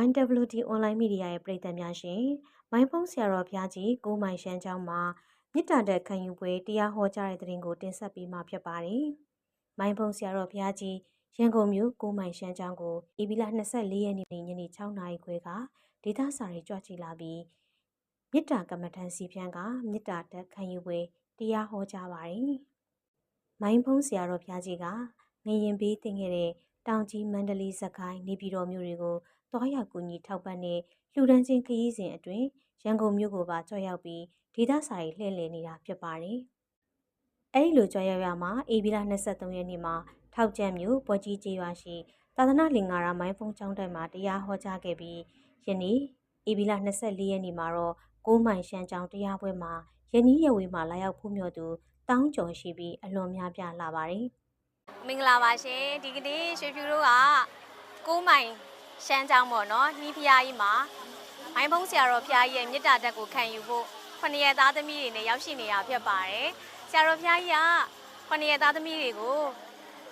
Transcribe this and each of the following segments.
YWT online media ရဲ့ပြည်သက်များရှင်မိုင်းဖုံးဆရာတော်ဘုရားကြီးကိုမိုင်ရှမ်းကျောင်းမှာမြစ်တာတက်ခံယူပွဲတရားဟောကြားတဲ့တဲ့ရင်ကိုတင်ဆက်ပေးမှာဖြစ်ပါတယ်။မိုင်းဖုံးဆရာတော်ဘုရားကြီးရန်ကုန်မြို့ကိုမိုင်ရှမ်းကျောင်းကိုဧပြီလ24ရက်နေ့ညနေ6နာရီခွဲကဒေသစာရေးကြွချီလာပြီးမြစ်တာကမ္မထန်စီဖြန်းကမြစ်တာတက်ခံယူပွဲတရားဟောကြားပါတယ်။မိုင်းဖုံးဆရာတော်ဘုရားကြီးကငရင်ပေးတင်ခဲ့တဲ့ တောင်ကြီးမန္တလေးစကိုင်းနေပြည်တော်မြို့တွေကိုတွားရောက်ကူညီထောက်ပံ့တဲ့လှူဒန်းခြင်းခရီးစဉ်အတွင်းရန်ကုန်မြို့ကိုပါကြွရောက်ပြီးဒေသစာရေးလှည့်လည်နေတာဖြစ်ပါတယ်။အဲဒီလိုကြွရောက်ရမှာအေဗီလာ23ရက်နေ့မှာထောက်ကျမ်းမြို့ပွဲကြီးကျေးရွာရှိသာသနာလင်္ကာရာမိုင်းဖုံးကျောင်းတိုင်မှာတရားဟောကြားခဲ့ပြီးယနေ့အေဗီလာ24ရက်နေ့မှာတော့ကိုးမိုင်ရှမ်းကျောင်းတရားပွဲမှာယနေ့ရဝေးမှာလာရောက်ဖူးမြော်သူတောင်းကျော်ရှိပြီးအလွန်များပြားလာပါတယ်။ မင်္ဂလာပါရှင်ဒီကနေ့ရွှေဖြူတို့က9မိုင်ရှမ်းချောင်းပေါ့နော်နှီးဖျားကြီးမှာမိုင်းဖုံးဆရာတော်ဖျားကြီးရဲ့မြစ်တာတက်ကိုခံယူဖို့ခொနရက်သားသမီးတွေနဲ့ရောက်ရှိနေတာဖြစ်ပါတယ်ဆရာတော်ဖျားကြီးကခொနရက်သားသမီးတွေကို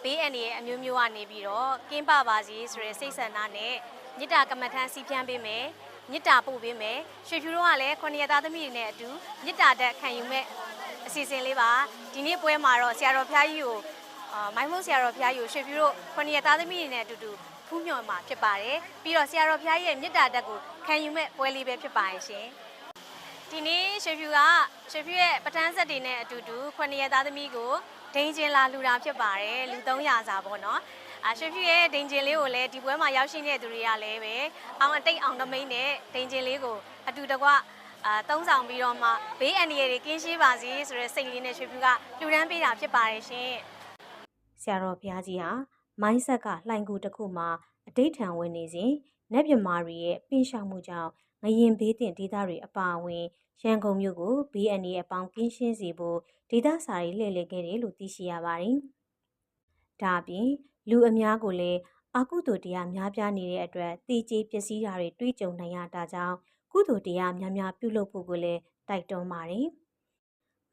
ဘေးအန္တရာယ်အမျိုးမျိုးကနေပြီးတော့ကင်းပပါစေဆိုတဲ့စိတ်ဆန္ဒနဲ့မြစ်တာကမ္မထမ်းစီဖြန်းပေးမယ်မြစ်တာပို့ပေးမယ်ရွှေဖြူတို့ကလည်းခொနရက်သားသမီးတွေနဲ့အတူမြစ်တာတက်ခံယူမဲ့အစီအစဉ်လေးပါဒီနေ့ပွဲမှာတော့ဆရာတော်ဖျားကြီးကိုအာ မိုင်းမုံဆရာတော်ဘုရားယူရွှေပြူတို့ခொနရသားသမီးတွေနဲ့အတူတူဖူးမြော်မှာဖြစ်ပါတယ်ပြီးတော့ဆရာတော်ဘုရားရဲ့မေတ္တာတက်ကိုခံယူမဲ့ပွဲလေးပဲဖြစ်ပါရဲ့ရှင်ဒီနေ့ရွှေပြူကရွှေပြူရဲ့ပဋ္ဌာန်းဆက်တွေနဲ့အတူတူခொနရသားသမီးကိုဒိန်ကျင်လာလူတာဖြစ်ပါတယ်လူ300စာပေါ့နော်အာရွှေပြူရဲ့ဒိန်ကျင်လေးကိုလည်းဒီပွဲမှာရောက်ရှိနေတဲ့သူတွေကလည်းပဲအောင်အတိတ်အောင်တမိန်နဲ့ဒိန်ကျင်လေးကိုအတူတကွအာတုံးဆောင်ပြီးတော့မှဘေးအန္တရာယ်တွေကင်းရှင်းပါစေဆိုတဲ့စိတ်လေးနဲ့ရွှေပြူကလူဒန်းပေးတာဖြစ်ပါတယ်ရှင် ဆရာတော်ဘုရားကြီးဟာမိုင်းဆက်ကလှိုင်ကူတစ်ခုမှာအတိတ်ထံဝင်နေစဉ်နတ်မြမာရီရဲ့ပင်းရှောက်မှုကြောင့်ငရင်ဘေးတင်ဒေသတွေအပါအဝင်ရန်ကုန်မြို့ကိုဘေးအန္တရာယ်အပေါင်းကင်းရှင်းစေဖို့ဒေသစာရေးလှည့်လည်ခဲ့တယ်လို့သိရှိရပါတယ်။ဒါအပြင်လူအများကိုလည်းအကုသိုလ်တရားများပြားနေတဲ့အတွက်တည်ကြည်ပျက်စီးတာတွေတွေးကြုံနိုင်ရတာကြောင့်ကုသိုလ်တရားများများပြုလုပ်ဖို့ကိုလည်းတိုက်တွန်းပါတယ်။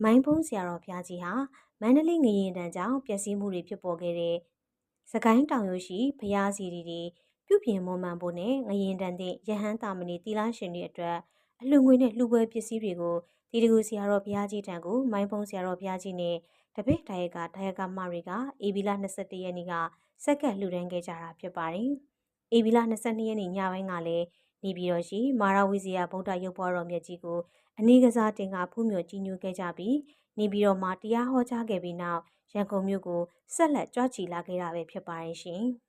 မိုင်းဖုံးဆရာတော်ဘုရားကြီးဟာမန္တလေးငရင်တန်းကြောင့်ပျက်စီးမှုတွေဖြစ်ပေါ်ခဲ့တဲ့စကိုင်းတောင်ရုရှိဘုရားစီတီတွေပြုပြင်မွမ်းမံဖို့နဲ့ငရင်တန်းတဲ့ယဟန်တာမဏေတီလာရှင်တွေအတွက်အလှငွေနဲ့လှူပွဲပစ္စည်းတွေကိုတီတကူဆရာတော်ဘုရားကြီးထံကိုမိုင်းဖုံးဆရာတော်ဘုရားကြီးနဲ့တပိတ်တိုင်ကဒါယကမတွေကအေဘီလာ21ရက်နေ့ကစက်ကလှူဒန်းခဲ့ကြတာဖြစ်ပါတယ်။ အေဘီလာ22ရက်နေ့ညပိုင်းကလည်းနေပြည်တော်ရှိမာရဝီဇီယာဗုဒ္ဓရုပ်ပွားတော်မြတ်ကြီးကိုအနည်းကစားတင်ကဖူးမြော်ကြီးညိုခဲ့ကြပြီးနေပြည်တော်မှာတရားဟောကြားခဲ့ပြီးနောက်ရန်ကုန်မြို့ကိုဆက်လက်ကြွချီလာခဲ့တာပဲဖြစ်ပါရဲ့ရှင်။